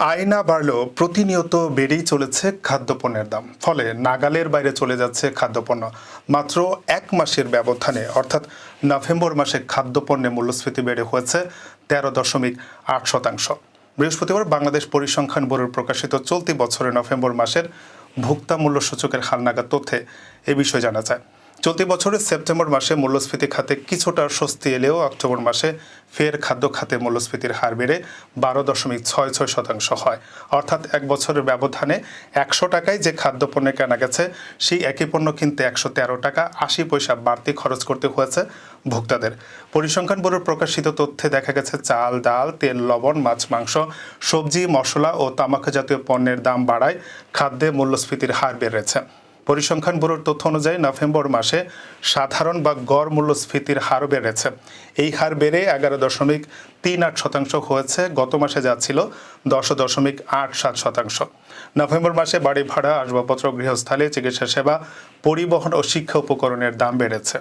আয় না বাড়লেও প্রতিনিয়ত বেড়েই চলেছে খাদ্যপণ্যের দাম। ফলে নাগালের বাইরে চলে যাচ্ছে খাদ্যপণ্য। মাত্র এক মাসের ব্যবধানে, অর্থাৎ নভেম্বর মাসে খাদ্যপণ্যের মূল্যস্ফীতি বেড়ে হয়েছে তেরো দশমিক আট শতাংশ। বৃহস্পতিবার বাংলাদেশ পরিসংখ্যান ব্যুরোর প্রকাশিত চলতি বছরের নভেম্বর মাসের ভোক্তা মূল্য সূচকের হালনাগাদ তথ্যে এ বিষয়ে জানা যায়। চলতি বছরের সেপ্টেম্বর মাসে মূল্যস্ফীতি খাতে কিছুটা স্বস্তি এলেও অক্টোবর মাসে ফের খাদ্য খাতে মূল্যস্ফীতির হার বেড়ে বারো দশমিক ছয় ছয় শতাংশ হয়। অর্থাৎ এক বছরের ব্যবধানে একশো টাকায় যে খাদ্যপণ্য কেনা গেছে, সেই একই পণ্য কিনতে একশো তেরো টাকা আশি পয়সা বাড়তি খরচ করতে হয়েছে ভোক্তাদের। পরিসংখ্যান ব্যুরোর প্রকাশিত তথ্যে দেখা গেছে, চাল, ডাল, তেল, লবণ, মাছ, মাংস, সবজি, মশলা ও তামাক জাতীয় পণ্যের দাম বাড়ায় খাদ্যে মূল্যস্ফীতির হার বেড়েছে। পরিসংখ্যান ব্যুরোর তথ্য অনুযায়ী নভেম্বর মাসে সাধারণ বা গড় মূল্যস্ফীতির হার বেড়েছে। এই হার বেড়ে এগারো দশমিক তিন আট শতাংশ হয়েছে। গত মাসে যা ছিল দশ দশমিক আট সাত শতাংশ। নভেম্বর মাসে বাড়ি ভাড়া, আসবাবপত্র, গৃহস্থালে, চিকিৎসা সেবা, পরিবহন ও শিক্ষা উপকরণের দাম বেড়েছে।